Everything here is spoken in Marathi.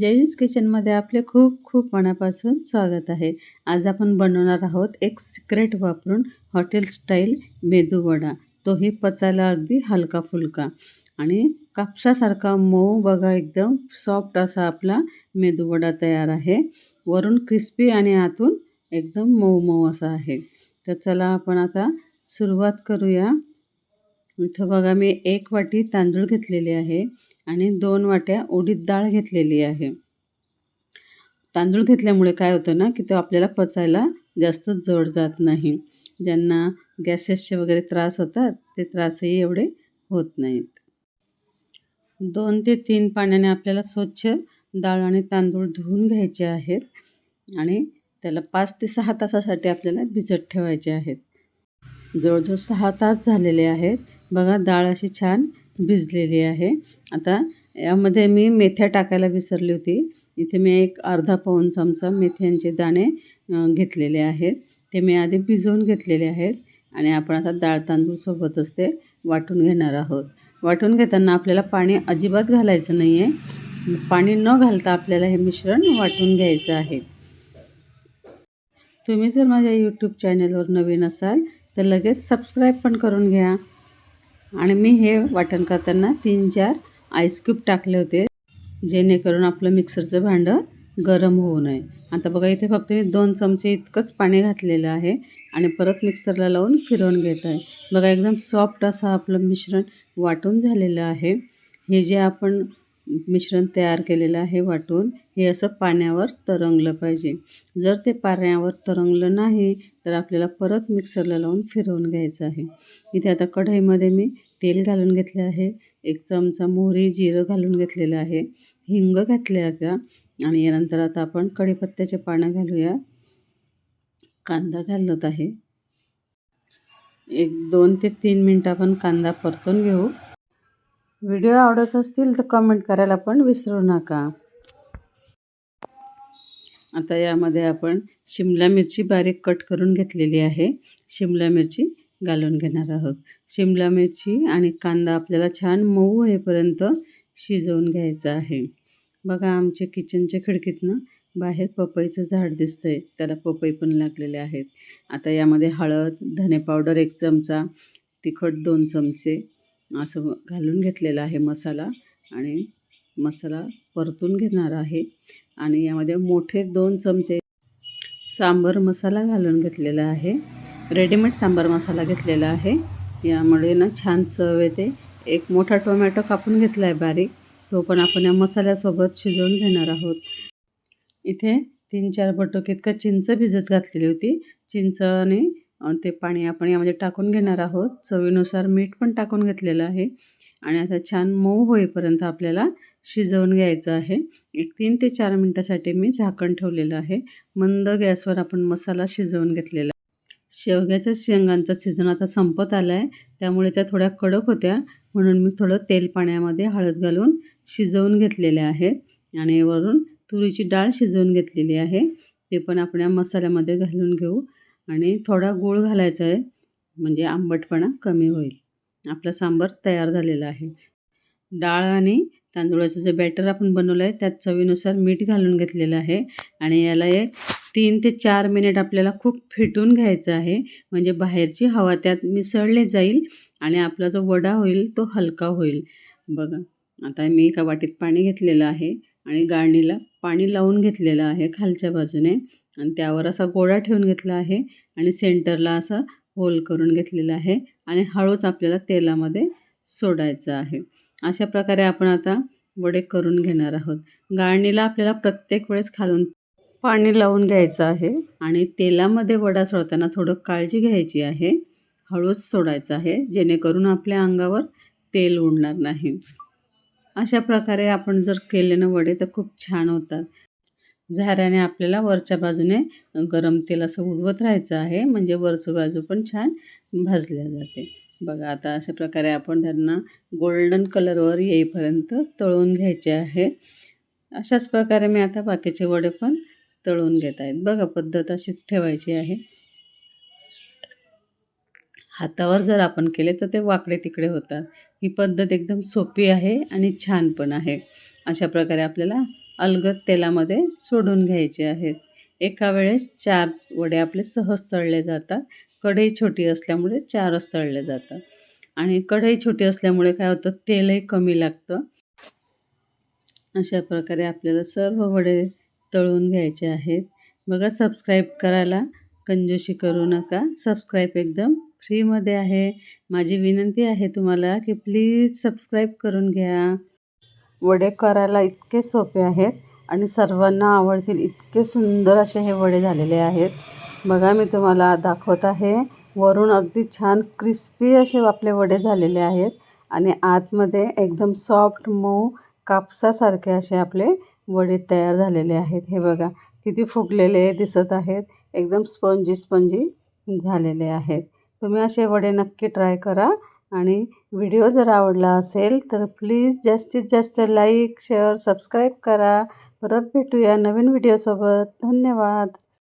जयवीज किचनमध्ये आपले खूप खूप मनापासून स्वागत आहे. आज आपण बनवणार आहोत एक सिक्रेट वापरून हॉटेल स्टाईल मेदूवडा तोही पचायला अगदी हलका फुलका. आणि कापसासारखा मऊ बघा एकदम सॉफ्ट असा आपला मेदूवडा तयार आहे. वरून क्रिस्पी आणि आतून एकदम मऊ मऊ असा आहे. तर चला आपण आता सुरुवात करूया. इथं बघा मी एक वाटी तांदूळ घेतलेले आहे. आणि दोन वाट्या उडीद डाळ घेतलेली आहे. तांदूळ घेतल्यामुळे काय होतं ना की तो आपल्याला पचायला जास्त जड जात नाही. ज्यांना गॅसेसचे वगैरे त्रास होतात ते त्रासही एवढे होत नाहीत. दोन ते तीन पाण्याने आपल्याला स्वच्छ डाळ आणि तांदूळ धुवून घ्यायचे आहेत आणि त्याला पाच ते सहा तासासाठी आपल्याला भिजत ठेवायचे आहेत. जवळजवळ सहा तास झालेले आहेत. बघा डाळ अशी छान भिजलेली आहे. आता यामध्ये मी मेथ्या टाकायला विसरली होती. इथे मी एक अर्धा पाऊण चमचा मेथ्यांचे दाणे घेतलेले आहेत. ते मी आधी भिजवून घेतलेले आहेत आणि आपण आता डाळ तांदूळ सोबतच ते वाटून घेणार आहोत. वाटून घेताना आपल्याला पाणी अजिबात घालायचं नाही आहे पाणी न घालता आपल्याला हे मिश्रण वाटून घ्यायचं आहे. तुम्ही जर माझ्या यूट्यूब चॅनलवर नवीन असाल तर लगेच सबस्क्राईब पण करून घ्या. आणि मी हे वाटण करताना तीन चार आईस्क्यूब टाकले होते जेणेकरून आपलं मिक्सरचं भांडं गरम होऊ नये. आता बघा इथे फक्त मी दोन चमचे इतकंच पाणी घातलेलं आहे आणि परत मिक्सरला लावून फिरवून घेत आहे. बघा एकदम सॉफ्ट असं आपलं मिश्रण वाटून झालेलं आहे. हे जे आपण मिश्रण तयार केलेलं आहे वाटून. हे असं पाण्यावर तरंगलं पाहिजे. जर ते पाण्यावर तरंगलं नाही तर आपल्याला परत मिक्सरला लावून फिरवून घ्यायचं आहे. इथे आता कढईमध्ये मी तेल घालून घेतले आहे. एक चमचा मोहरी जिरं घालून घेतलेलं आहे. हिंग घातले आता. आणि यानंतर आता आपण कढीपत्त्याचे पानं घालूया. कांदा घालत आहे. एक दोन ते तीन मिनटं आपण कांदा परतून घेऊ. व्हिडिओ आवडत असतील तर कमेंट करायला पण विसरू नका. आता यामध्ये आपण शिमला मिरची बारीक कट करून घेतलेली आहे. शिमला मिरची घालून घेणार आहोत. शिमला मिरची आणि कांदा आपल्याला छान मऊ होईपर्यंत शिजवून घ्यायचं आहे. बघा आमच्या किचनच्या खिडकीतनं बाहेर पपईचं झाड दिसतं आहे त्याला पपई पण लागलेले आहेत. आता यामध्ये हळद धने पावडर एक चमचा तिखट दोन चमचे असं घालून घेतलेला आहे मसाला आणि मसाला परतून घेणार आहे. आणि यामध्ये मोठे दोन चमचे सांबर मसाला घालून घेतलेला आहे. रेडीमेड सांबार मसाला घेतलेला आहे. यामुळे ना छान चव येते. एक मोठा टोमॅटो कापून घेतला आहे बारीक. तो पण आपण या मसाल्यासोबत शिजवून घेणार आहोत. इथे तीन चार बटोक इतकं चिंच भिजत घातलेली होती. चिंच आणि ते पाणी आपण यामध्ये टाकून घेणार आहोत. चवीनुसार मीठ पण टाकून घेतलेलं आहे. आणि आता छान मऊ होईपर्यंत आपल्याला शिजवून घ्यायचं आहे. एक तीन ते चार मिनटासाठी मी झाकण ठेवलेलं आहे. मंद गॅसवर आपण मसाला शिजवून घेतलेला शेवग्याच्या शेंगांचा सीझन आता संपत आला आहे त्यामुळे त्या थोड्या कडक होत्या. म्हणून मी थोडं तेल पाण्यामध्ये हळद घालून शिजवून घेतलेले आहेत. आणि वरून तुरीची डाळ शिजवून घेतलेली आहे. ते पण आपण या मसाल्यामध्ये घालून घेऊ. आणि थोडा गूळ घालायचा आहे म्हणजे आंबटपणा कमी होईल. आपला सांबार तयार झालेला आहे. डाळ आणि तांदूळाचं जे बॅटर आपण बनवलं आहे त्यात चवीनुसार मीठ घालून घेतलेलं आहे. आणि याला एक तीन ते चार मिनिट आपल्याला खूप फिटून घ्यायचं आहे. म्हणजे बाहेरची हवा त्यात मिसळले जाईल आणि आपला जो वडा होईल तो हलका होईल. बघा आता मी एका वाटीत पाणी घेतलेलं आहे आणि गाळणीला पाणी लावून घेतलेलं आहे खालच्या बाजूने. आणि त्यावर असा गोळा ठेवून घेतला आहे आणि सेंटरला असा होल करून घेतलेला आहे आणि हळूच आपल्याला तेलामध्ये सोडायचं आहे. अशा प्रकारे आपण आता वडे करून घेणार आहोत. गाळणीला आपल्याला प्रत्येक वेळेस खालून पाणी लावून घ्यायचं आहे आणि तेलामध्ये वडा सोडताना थोडं काळजी घ्यायची आहे. हळूच सोडायचं आहे जेणेकरून आपल्या अंगावर तेल उडणार नाही. अशा प्रकारे आपण जर केले ना वडे तर खूप छान होतात. झाऱ्याने आपल्याला वरच्या बाजूने गरम तेल असं उडवत राहायचं आहे. म्हणजे वरचं बाजू पण छान भाजल्या जाते. बघा आता अशा प्रकारे आपण त्यांना गोल्डन कलरवर येईपर्यंत तळून घ्यायचे आहे. अशाच प्रकारे मी आता बाकीचे वडे पण तळून घेत आहेत. बघा पद्धत अशीच ठेवायची आहे. हातावर जर आपण केले तर ते वाकडे तिकडे होतात. ही पद्धत एकदम सोपी आहे आणि छान पण आहे. अशा प्रकारे आपल्याला अलगद तेलामध्ये सोडून घ्यायचे आहेत. एका वेळेस चार वडे आपले सहज तळले जातात. कढई छोटी असल्यामुळे चारच तळले जातात. आणि कढई छोटी असल्यामुळे काय होतं? तेलही कमी लागतं. अशा प्रकारे आपल्याला सर्व वडे तळून घ्यायचे आहेत. बघा सबस्क्राईब करायला कंजोशी करू नका. सबस्क्राईब एकदम फ्रीमध्ये आहे. माझी विनंती आहे तुम्हाला की प्लीज सबस्क्राईब करून घ्या. वडे करायला इतके सोपे आहेत आणि सर्वांना आवडतील इतके सुंदर असे हे वडे झालेले आहेत. बघा मी तुम्हाला दाखवत आहे. वरून अगदी छान क्रिस्पी असे आपले वडे झालेले आहेत आणि आतमध्ये एकदम सॉफ्ट मऊ कापसासारखे असे आपले वडे तयार झालेले आहेत. हे बघा किती फुगलेले दिसत आहेत. एकदम स्पंजी स्पंजी झालेले आहेत. तुम्ही असे वडे नक्की ट्राय करा. आणि व्हिडिओ जर आवडला असेल तर प्लीज जास्तीत जास्त लाईक शेअर सबस्क्राईब करा. परत भेटूया नवीन व्हिडिओसोबत. धन्यवाद.